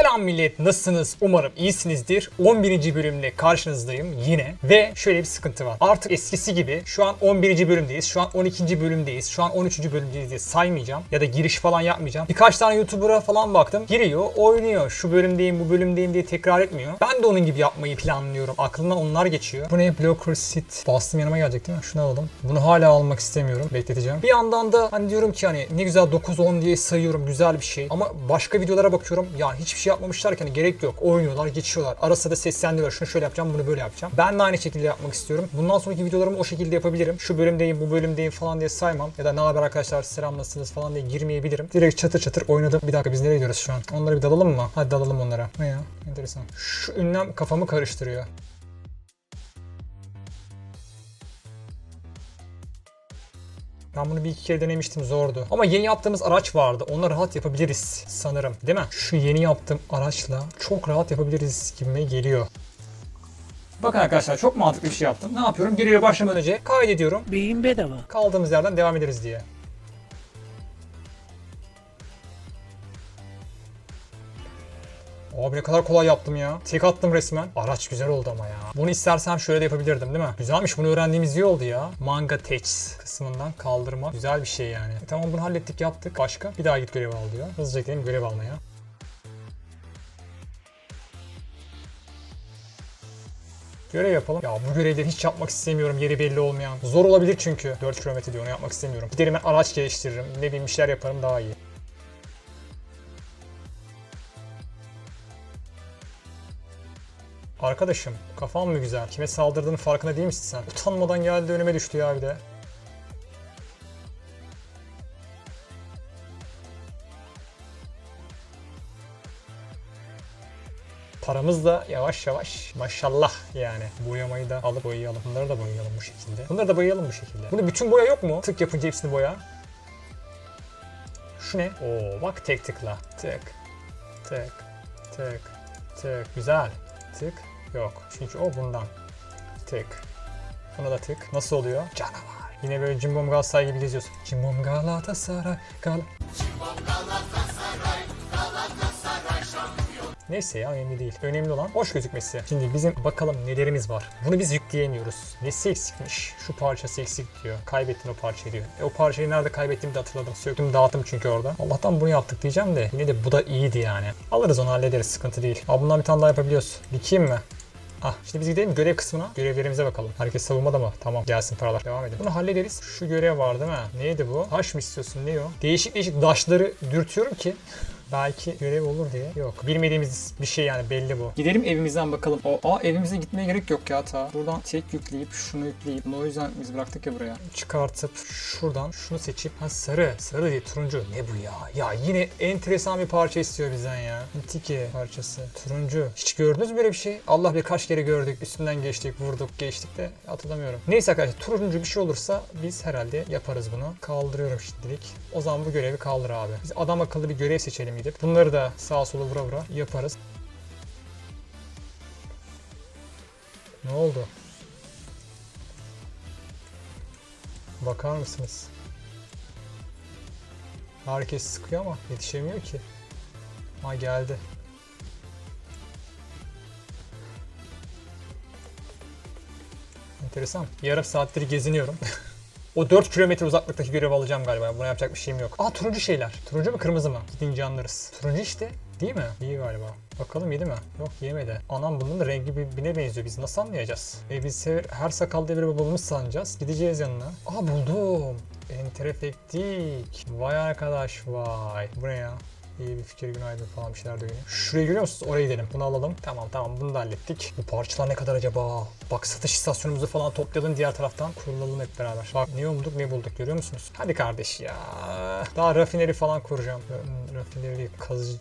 Selam millet nasılsınız? Umarım iyisinizdir. 11. bölümle karşınızdayım yine. Ve şöyle bir sıkıntı var. Artık eskisi gibi şu an 11. bölümdeyiz. Şu an 12. bölümdeyiz. Şu an 13. bölümdeyiz diye saymayacağım. Ya da giriş falan yapmayacağım. Birkaç tane YouTuber'a falan baktım. Giriyor, oynuyor. Şu bölümdeyim, bu bölümdeyim diye tekrar etmiyor. Ben de onun gibi yapmayı planlıyorum. Aklımdan onlar geçiyor. Bu ne? Blocker Sit. Bastım yanıma gelecek değil mi? Şunu alalım. Bunu hala almak istemiyorum. Bekleteceğim. Bir yandan da hani diyorum ki hani ne güzel 9-10 diye sayıyorum. Güzel bir şey. Ama başka videolara bakıyorum. Ya hiçbir şey yapmamışlar ki hani gerek yok. Oynuyorlar, geçiyorlar. Arası da seslendiriyor. Şunu şöyle yapacağım, bunu böyle yapacağım. Ben de aynı şekilde yapmak istiyorum. Bundan sonraki videolarımı o şekilde yapabilirim. Şu bölümdeyim, bu bölümdeyim falan diye saymam. Ya da ne haber arkadaşlar, selam nasılsınız falan diye girmeyebilirim. Direkt çatır çatır oynadım. Bir dakika biz nereye gidiyoruz şu an? Onlara bir dalalım mı? Hadi dalalım onlara. Ne ya? Enteresan. Şu ünlem kafamı karıştırıyor. Ben bunu bir iki kere denemiştim zordu. Ama yeni yaptığımız araç vardı. Onunla rahat yapabiliriz sanırım. Değil mi? Şu yeni yaptığım araçla çok rahat yapabiliriz gibime geliyor. Bakın arkadaşlar çok mantıklı bir şey yaptım. Ne yapıyorum? Giriyor başlamadan önce kaydediyorum. Beyin bedava. Kaldığımız yerden devam ederiz diye. Abi ne kadar kolay yaptım ya. Tek attım resmen. Araç güzel oldu ama ya. Bunu istersem şöyle de yapabilirdim değil mi? Güzelmiş bunu öğrendiğimiz iyi oldu ya. Manga text kısmından kaldırma. Güzel bir şey yani. E, tamam bunu hallettik yaptık. Başka? Bir daha git görev al diyor. Hızlıca gidelim görev almaya. Görev yapalım. Ya bu görevleri hiç yapmak istemiyorum yeri belli olmayan. Zor olabilir çünkü. 4 kilometre diyor onu yapmak istemiyorum. Giderim ben araç geliştiririm. Ne bileyim bir şeyler yaparım daha iyi. Arkadaşım kafan mı güzel? Kime saldırdığının farkında değil misin sen? Utanmadan geldi önüme düştü ya bir de. Paramız da yavaş yavaş maşallah yani. Boyamayı da alıp boyayalım. Bunları da boyayalım bu şekilde. Bunları da boyayalım bu şekilde. Bunu bütün boya yok mu? Tık yapınca hepsini boya. Şu ne? Oo bak tek tıkla. Tık. Tık. Tık. Tık. Güzel. Tık. Yok. Çünkü o bundan. Tık. Buna da tık. Nasıl oluyor? Canavar. Yine böyle Cimbom Galatasaray gibi geziyorsun. Cimbom Galatasaray Gal... Neyse ya önemli değil. Önemli olan hoş gözükmesi. Şimdi bizim bakalım nelerimiz var. Bunu biz yükleyemiyoruz. Nesi eksikmiş? Şu parçası eksik diyor. Kaybettin o parçayı diyor. E o parçayı nerede kaybettiğimi de hatırladım. Söktüm dağıttım çünkü orada. Allah'tan bunu yaptık diyeceğim de yine de bu da iyiydi yani. Alırız onu hallederiz sıkıntı değil. Aa bundan bir tane daha yapabiliyoruz. Dikeyim mi? Ah şimdi biz gidelim görev kısmına. Görevlerimize bakalım. Herkes savunmada mı? Tamam gelsin paralar. Devam edelim. Bunu hallederiz. Şu görev var değil mi? Neydi bu? Taş mı istiyorsun? Ne o? Değişik değişik taşları dürtüyorum ki Belki görev olur diye. Yok. Bilmediğimiz bir şey yani belli bu. Gidelim evimizden bakalım. O, aa evimize gitmeye gerek yok ya ta. Buradan tek yükleyip şunu yükleyip. Bunu o yüzden biz bıraktık ya buraya. Çıkartıp şuradan şunu seçip. Ha sarı. Sarı değil turuncu. Ne bu ya? Ya yine enteresan bir parça istiyor bizden ya. Tiki parçası. Turuncu. Hiç gördünüz mü böyle bir şey? Allah birkaç kere gördük. Üstünden geçtik, vurduk, geçtik de hatırlamıyorum. Neyse arkadaşlar turuncu bir şey olursa biz herhalde yaparız bunu. Kaldırıyorum şimdilik. O zaman bu görevi kaldır abi. Biz adam akıllı bir görev seçelim gidip. Bunları da sağa sola vura vura yaparız. Ne oldu? Bakar mısınız? Herkes sıkıyor ama yetişemiyor ki. Ha geldi. Enteresan. Yarım saattir geziniyorum. O 4 kilometre uzaklıktaki görevi alacağım galiba. Buna yapacak bir şeyim yok. Aa turuncu şeyler. Turuncu mu kırmızı mı? Gidince anlarız. Turuncu işte. Değil mi? İyi galiba. Bakalım yedi mi? Yok yemedi. Anam bunun da rengi birbirine benziyor. Biz nasıl anlayacağız? E biz her, her sakallı bir babamız sanacağız. Gideceğiz yanına. Aa buldum. Enterefektik. Vay arkadaş vay. Bu ne ya? İyi bir fikir günaydın falan bir şeyler dönüyor. Şuraya görüyor musunuz? Oraya gidelim. Bunu alalım. Tamam tamam bunu da hallettik. Bu parçalar ne kadar acaba? Bak satış istasyonumuzu falan toplayalım diğer taraftan. Kurulalım hep beraber. Bak ne bulduk ne bulduk görüyor musunuz? Hadi kardeş ya. Daha rafineri falan kuracağım. Rafineri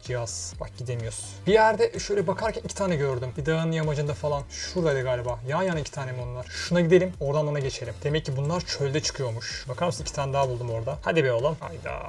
cihaz. Bak gidemiyoruz. Bir yerde şöyle bakarken iki tane gördüm. Bir dağın yamacında falan. Şuradaydı galiba. Yan yana iki tane mi onlar? Şuna gidelim. Oradan ona geçelim. Demek ki bunlar çölde çıkıyormuş. Bakar mısın? iki tane daha buldum orada. Hadi be oğlum. Hayda.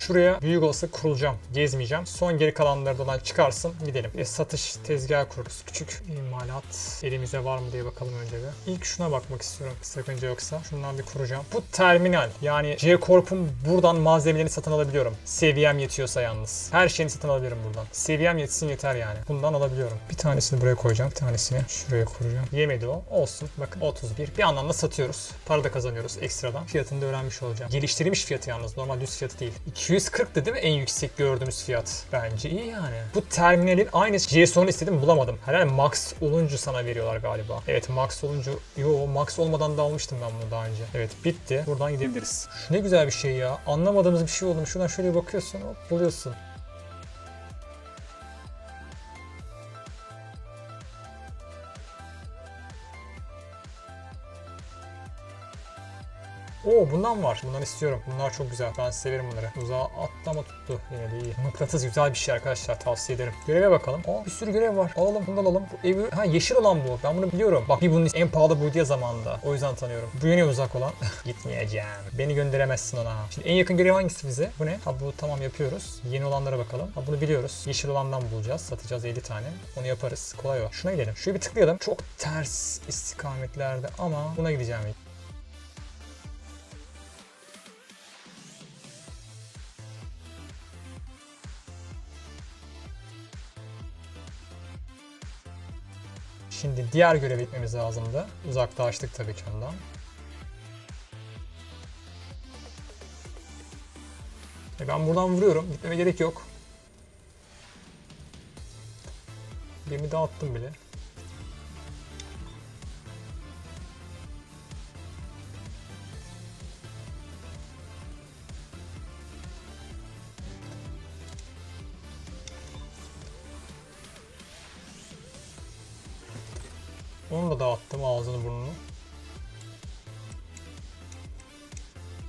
Şuraya büyük olsa kurulacağım. Gezmeye gezmeyeceğim. Son geri kalanları da olan çıkarsın gidelim. De satış tezgahı kururuz. Küçük imalat elimize var mı diye bakalım önce bir. İlk şuna bakmak istiyorum. Sakınca yoksa. Şundan bir kuracağım. Bu terminal. Yani C Corp'un buradan malzemelerini satın alabiliyorum. Seviyem yetiyorsa yalnız. Her şeyini satın alabilirim buradan. Seviyem yetsin yeter yani. Bundan alabiliyorum. Bir tanesini buraya koyacağım. Bir tanesini şuraya kuracağım. Yemedi o. Olsun. Bakın 31. Bir yandan da satıyoruz. Para da kazanıyoruz ekstradan. Fiyatını da öğrenmiş olacağım. Geliştirilmiş fiyatı yalnız. Normal düz fiyatı değil. 240 değil mi en yüksek gördüğümüz fiyat? Bence iyi yani. Bu terminalin aynısı JSON'u istedim bulamadım. Herhalde max olunca sana veriyorlar galiba. Evet max olunca. Yo max olmadan da almıştım ben bunu daha önce. Evet bitti. Buradan gidebiliriz. Şu ne güzel bir şey ya. Anlamadığımız bir şey oldu? Şuradan şöyle bakıyorsun. Hop buluyorsun. Oo bundan var. Bundan istiyorum. Bunlar çok güzel. Ben severim bunları. Uzağa atlama tuttu. Yine de iyi. Mıknatıs güzel bir şey arkadaşlar. Tavsiye ederim. Göreve bakalım. Aa bir sürü görev var. Alalım bundan alalım. Bu evi... Ha yeşil olan bu. Ben bunu biliyorum. Bak bir bunun en pahalı bu diye zamanında. O yüzden tanıyorum. Bu yine uzak olan. Gitmeyeceğim. Beni gönderemezsin ona. Şimdi en yakın görev hangisi bize? Bu ne? Ha bu tamam yapıyoruz. Yeni olanlara bakalım. Ha bunu biliyoruz. Yeşil olandan bulacağız. Satacağız 50 tane. Onu yaparız. Kolay o. Şuna gidelim. Şöyle bir tıklayalım. Çok ters istikametlerde ama buna gideceğim. Şimdi diğer göreve gitmemiz lazımdı. Uzaklaştık tabii ki ondan. E ben buradan vuruyorum. Gitmeme gerek yok. Birini dağıttım bile.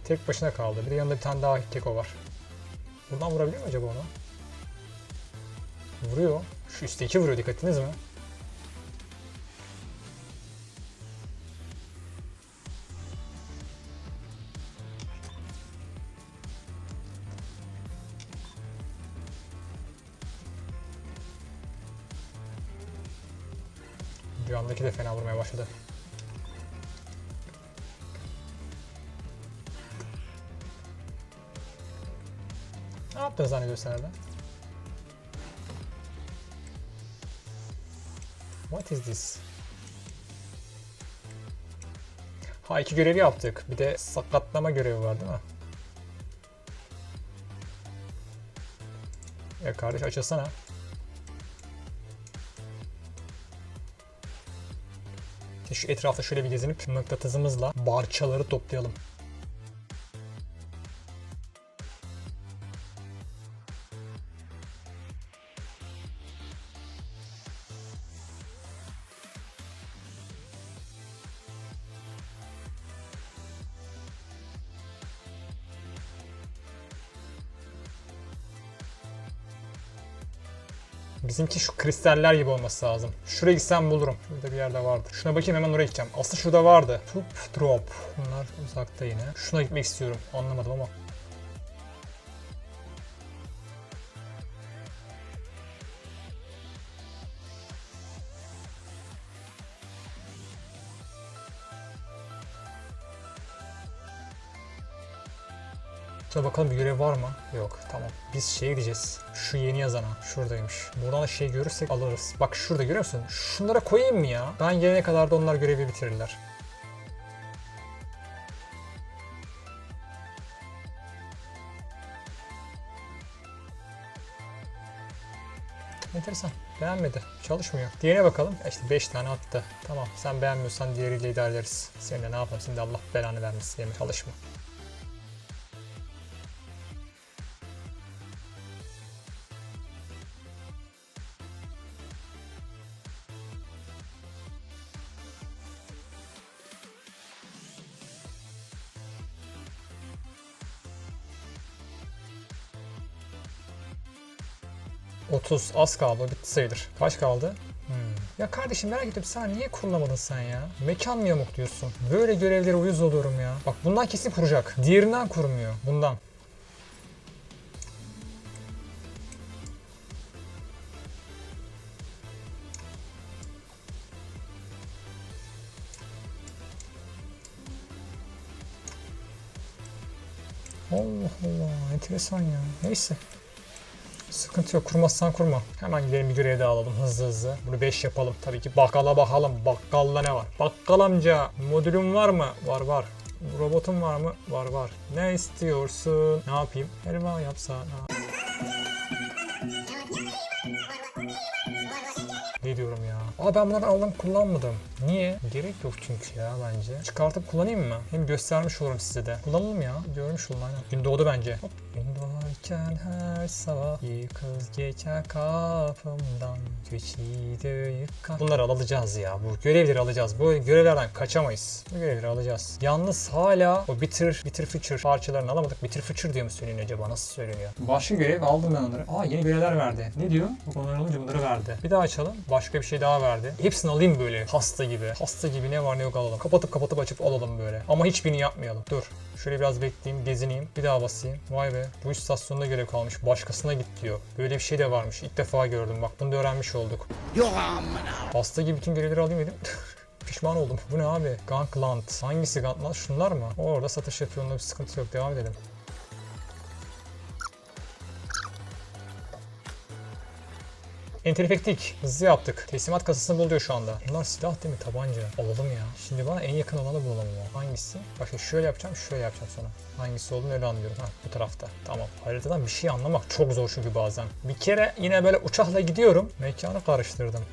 Tek başına kaldı. Bir de yanında bir tane daha keko var. Buradan vurabiliyor mu acaba ona? Vuruyor. Şu üstteki vuruyor dikkatiniz mi? Bir andaki de fena vurmaya başladı. Yaptın zannediyorsun herhalde? What is this? Ha iki görevi yaptık. Bir de sakatlama görevi var değil mi? Ya kardeş açılsana. Şu etrafta şöyle bir gezinip mıknatısımızla barçaları toplayalım. Bizimki şu kristaller gibi olması lazım. Şuraya gitsem bulurum. Şurada bir yerde vardı. Şuna bakayım hemen oraya gideceğim. Aslında şurada vardı. Tup drop. Bunlar uzakta yine. Şuna gitmek istiyorum. Anlamadım ama. Bakalım bir görev var mı? Yok tamam. Biz şeye gideceğiz. Şu yeni yazana. Şuradaymış. Buradan da şey görürsek alırız. Bak şurada görüyor musun? Şunlara koyayım mı ya? Ben gelene kadar da onlar görevi bitirirler. Enteresan. Beğenmedi. Çalışmıyor. Diğerine bakalım. E İşte 5 tane attı. Tamam sen beğenmiyorsan diğeriyle ilerleriz. Senin de ne yapalım şimdi Allah belanı vermesin mi çalışma. 30 az kaldı bitti sayılır. Kaç kaldı? Hmm. Ya kardeşim merak ettim sen niye kurulamadın sen ya? Mekan mı yamuk diyorsun? Böyle görevlere uyuz oluyorum ya. Bak bundan kesin kuracak. Diğerinden kurmuyor. Bundan. Allah Allah enteresan ya. Neyse. Sıkıntı yok. Kurmazsan kurma. Hemen gidelim bir görev daha alalım hızlı hızlı. Bunu 5 yapalım. Tabii ki bakkala bakalım. Bakkalda ne var? Bakkal amca modülün var mı? Var var. Robotun var mı? Var var. Ne istiyorsun? Ne yapayım? Helva yapsana. Ne diyorum ya? Aa ben bunları aldım kullanmadım. Niye? Gerek yok çünkü ya bence. Çıkartıp kullanayım mı? Hem göstermiş olurum size de. Kullanalım ya. Görmüş olun aynen. Gün doğdu bence. Hop. Gün doğarken her sabah bir kız geçer kapımdan. Geçiydi yıkan. Bunları alacağız ya. Bu görevleri alacağız. Bu görevlerden kaçamayız. Bu görevleri alacağız. Yalnız hala o bitir, bitir feature parçalarını alamadık. Bitir feature diye mi söyleniyor acaba? Nasıl söyleniyor? Başka görev aldım ben onları. Aa yeni görevler verdi. Ne diyor? Bu konuları alınca bunları verdi. Bir daha açalım. Başka bir şey daha verdi. Hepsini alayım böyle. Hasta gibi. Hasta gibi ne var ne yok alalım. Kapatıp kapatıp açıp alalım böyle. Ama hiçbirini yapmayalım. Dur. Şöyle biraz bekleyeyim, gezineyim. Bir daha basayım. Vay be. Bu istasyonda görev kalmış. Başkasına git diyor. Böyle bir şey de varmış. İlk defa gördüm. Bak bunu da öğrenmiş olduk. Hasta gibi bütün görevleri alayım dedim. Pişman oldum. Bu ne abi? Gangland. Hangisi Gangland? Şunlar mı? Orada satış yapıyor. Onda bir sıkıntı yok. Devam edelim. Entelefektik. Hızlı yaptık. Teslimat kasasını buluyor şu anda. Bunlar silah değil mi? Tabanca. Alalım ya. Şimdi bana en yakın olanı bulalım ya. Hangisi? Başka şöyle yapacağım, şöyle yapacağım sonra. Hangisi olduğunu öyle anlıyorum. Ha bu tarafta. Tamam. Haritadan bir şey anlamak çok zor çünkü bazen. Bir kere yine böyle uçakla gidiyorum. Mekanı karıştırdım.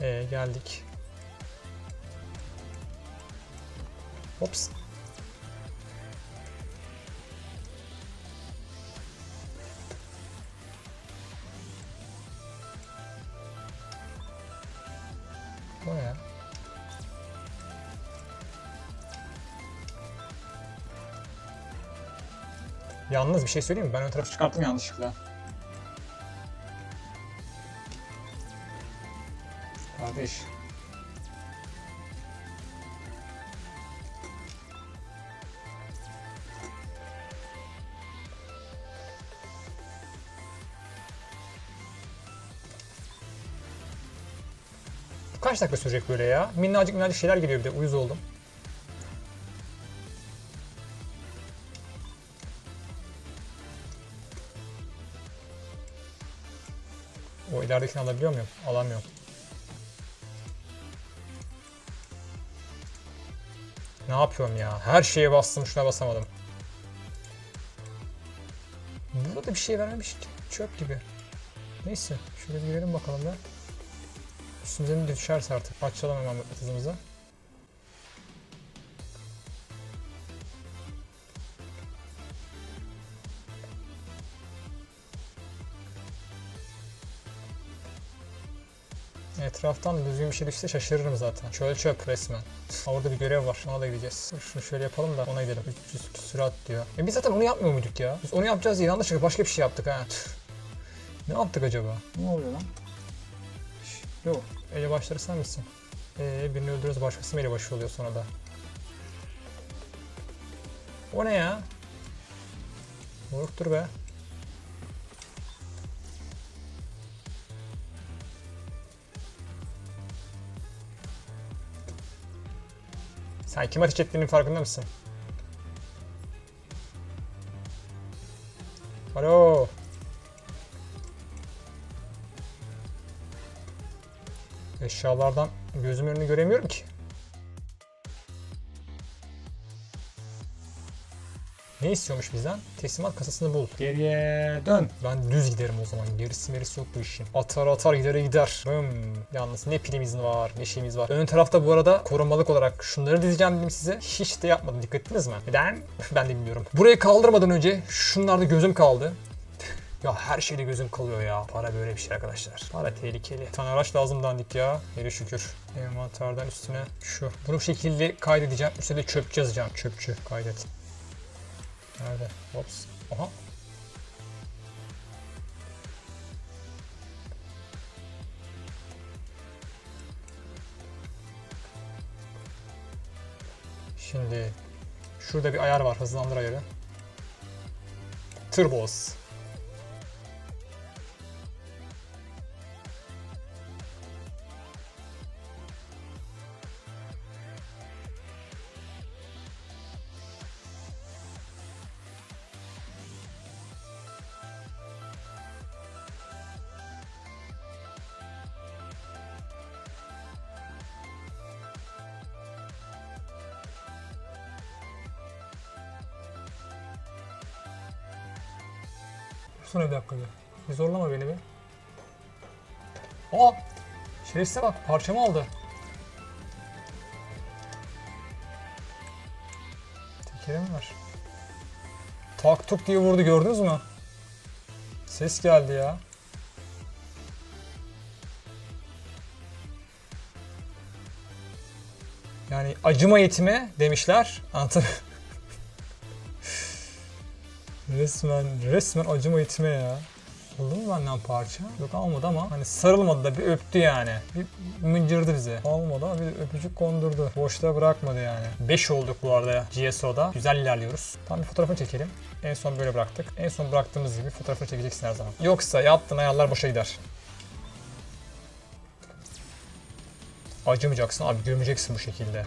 Ee, geldik. Hops. Yalnız bir şey söyleyeyim mi? Ben ön tarafı çıkarttım yanlışlıkla. Kardeş. Kaç dakika sürecek böyle ya? Minnacık minnacık şeyler geliyor bir de. Uyuz oldum. İleridekini alabiliyor muyum? Alamıyorum. Ne yapıyorum ya? Her şeye bastım, şuna basamadım. Burada da bir şey vermemiş. Çöp gibi. Neyse, şöyle bir girelim bakalım da. Üstümüze ne düşerse artık. Açalım hemen mıknatısımızı. Etraftan düzgün bir şey düşse şaşırırım zaten. Çöl çöp resmen. Orada bir görev var. Ona da gideceğiz. Dur, Şunu şöyle yapalım da ona gidelim. 300 sürat diyor. E biz zaten onu yapmıyor muyduk ya? Biz onu yapacağız diye yanlışlıkla başka bir şey yaptık ha. Ne yaptık acaba? Ne oluyor lan? Yok. Ele başları sen misin? Ee, birini öldürüyoruz başkası mı ele başı oluyor sonra da? O ne ya? Moruktur be. Sen kim ateş ettiğinin farkında mısın? Alo. Eşyalardan gözüm önünü göremiyorum ki. Ne istiyormuş bizden? Teslimat kasasını bul. Geriye dön. Ben düz giderim o zaman. Gerisi merisi yok bu işin. Atar atar gidere gider. Bım. Yalnız ne pilimiz var ne şeyimiz var. Ön tarafta bu arada korumalık olarak şunları dizeceğim dedim size. Hiç de yapmadım. Dikkat ettiniz mi? Neden? ben de bilmiyorum. Burayı kaldırmadan önce şunlarda gözüm kaldı. Ya her şeyde gözüm kalıyor ya. Para böyle bir şey arkadaşlar. Para tehlikeli. Bir tane araç lazım dandik ya. Hele şükür. Envanterden üstüne şu. Bunu bu şekilde kaydedeceğim. Üstüne de çöpçü yazacağım. Çöpçü kaydet. Nerede? Hops. Aha. Şimdi şurada bir ayar var. Hızlandır ayarı. Turbos. Tutsana bir dakika bir. Zorlama beni bir. Aa! Şerefsize bak parçamı aldı. Tekerim var. Tak tuk diye vurdu gördünüz mü? Ses geldi ya. Yani acıma yetime demişler. Anlatabiliyor Resmen, resmen acıma yetime ya. Oldu mu benden parça? Yok almadı ama hani sarılmadı da bir öptü yani. Bir mıncırdı bize. Almadı ama bir öpücük kondurdu. Boşta bırakmadı yani. 5 olduk bu arada GSO'da. Güzel ilerliyoruz. Tam bir fotoğrafını çekelim. En son böyle bıraktık. En son bıraktığımız gibi fotoğrafını çekeceksin her zaman. Yoksa yaptığın ayarlar boşa gider. Acımayacaksın abi gömeceksin bu şekilde.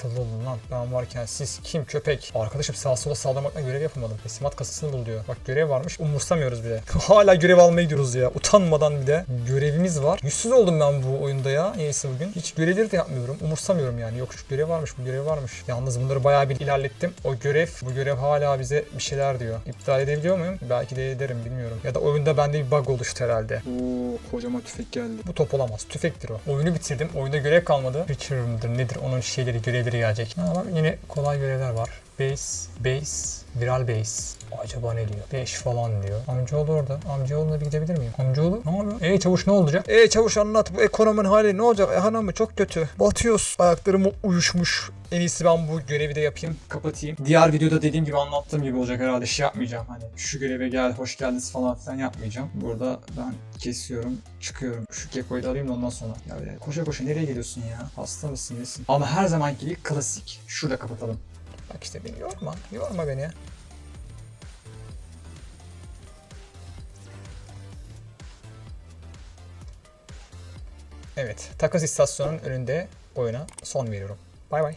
Akıllı olun lan. Ben varken siz kim köpek? Arkadaşım sağa sola sağlamakla görev yapamadım. Teslimat kasasını bul diyor. Bak görev varmış umursamıyoruz bile. Hala görev almaya gidiyoruz ya. Utanmadan bir de. Görevimiz var. Yüzsüz oldum ben bu oyunda ya. Neyse bugün. Hiç görevleri de yapmıyorum. Umursamıyorum yani. Yok şu görev varmış bu görev varmış. Yalnız bunları bayağı bir ilerlettim. O görev, bu görev hala bize bir şeyler diyor. İptal edebiliyor muyum? Belki de ederim bilmiyorum. Ya da oyunda bende bir bug oluştu herhalde. Oo kocaman tüfek geldi. Bu top olamaz. Tüfektir o. Oyunu bitirdim. Oyunda görev kalmadı. Preacher mıdır nedir onun şeyleri görevleri gelecek. Ha bak yine kolay görevler var. Base, base, viral base. Acaba ne diyor? 5 falan diyor. Amcaoğlu orada. Amcaoğlu'na bir gidebilir miyim? Amcaoğlu ne yapıyor? Ey çavuş ne olacak? Ey çavuş anlat bu ekonominin hali ne olacak? E hanımı çok kötü. Batıyoruz. Ayaklarım uyuşmuş. En iyisi ben bu görevi de yapayım. Kapatayım. Diğer videoda dediğim gibi anlattığım gibi olacak herhalde. Şey yapmayacağım. Hani şu göreve gel, hoş geldiniz falan filan yapmayacağım. Burada ben kesiyorum, çıkıyorum. Şu kekoyu da alayım da ondan sonra. Ya koşa koşa nereye geliyorsun ya? Hasta mısın nesin? Ama her zamanki gibi klasik. Şurada kapatalım. Bak işte beni yorma. Yorma beni. Evet, takas istasyonunun önünde oyuna son veriyorum. Bay bay.